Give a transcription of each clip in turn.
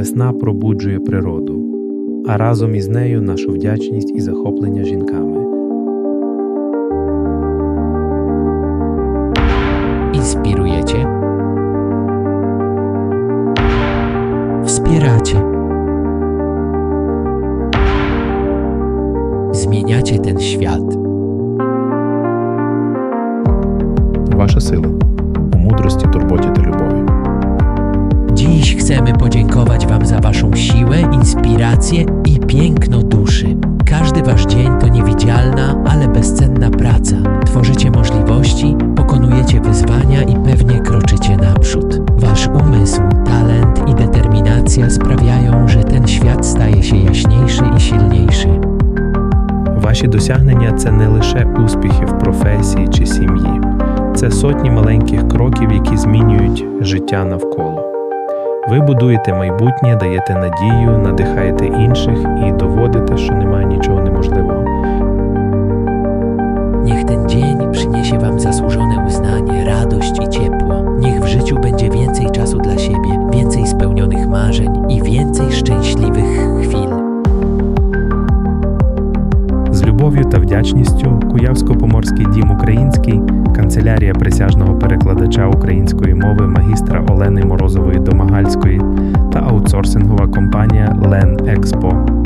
Весна пробуджує природу, а разом із нею нашу вдячність і захоплення жінками. Inspirujecie. Wspieracie. Zmieniacie ten świat. Ваша сила у мудрості, турботі inspirację i piękno duszy. Każdy Wasz dzień to niewidzialna, ale bezcenna praca. Tworzycie możliwości, pokonujecie wyzwania i pewnie kroczycie naprzód. Wasz umysł, talent i determinacja sprawiają, że ten świat staje się jaśniejszy i silniejszy. Ваші досягнення це не лише успіхи в професії чи сім'ї, це сотні маленьких кроків, які змінюють життя навколо. Ви будуєте майбутнє, даєте надію, надихаєте інших і доводите, що немає нічого неможливого. Niech ten dzień przyniesie Wam zasłużone uznanie, radość i ciepło. Niech w życiu będzie więcej czasu dla siebie, więcej spełnionych marzeń i więcej szczęśliwych любов'ю та вдячністю Куявсько-Поморський дім український, канцелярія присяжного перекладача української мови магістра Олени Морозової Домагальської та аутсорсингова компанія Лен Expo.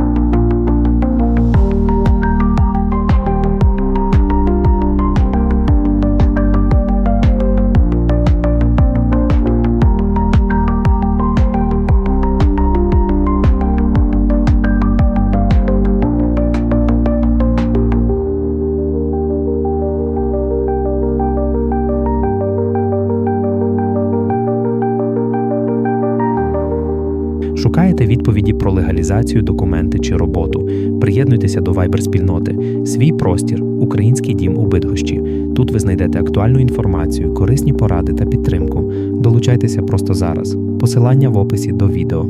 Шукаєте відповіді про легалізацію, документи чи роботу. Приєднуйтеся до Viber спільноти. Свій простір, український дім у Бидгощі. Тут ви знайдете актуальну інформацію, корисні поради та підтримку. Долучайтеся просто зараз. Посилання в описі до відео.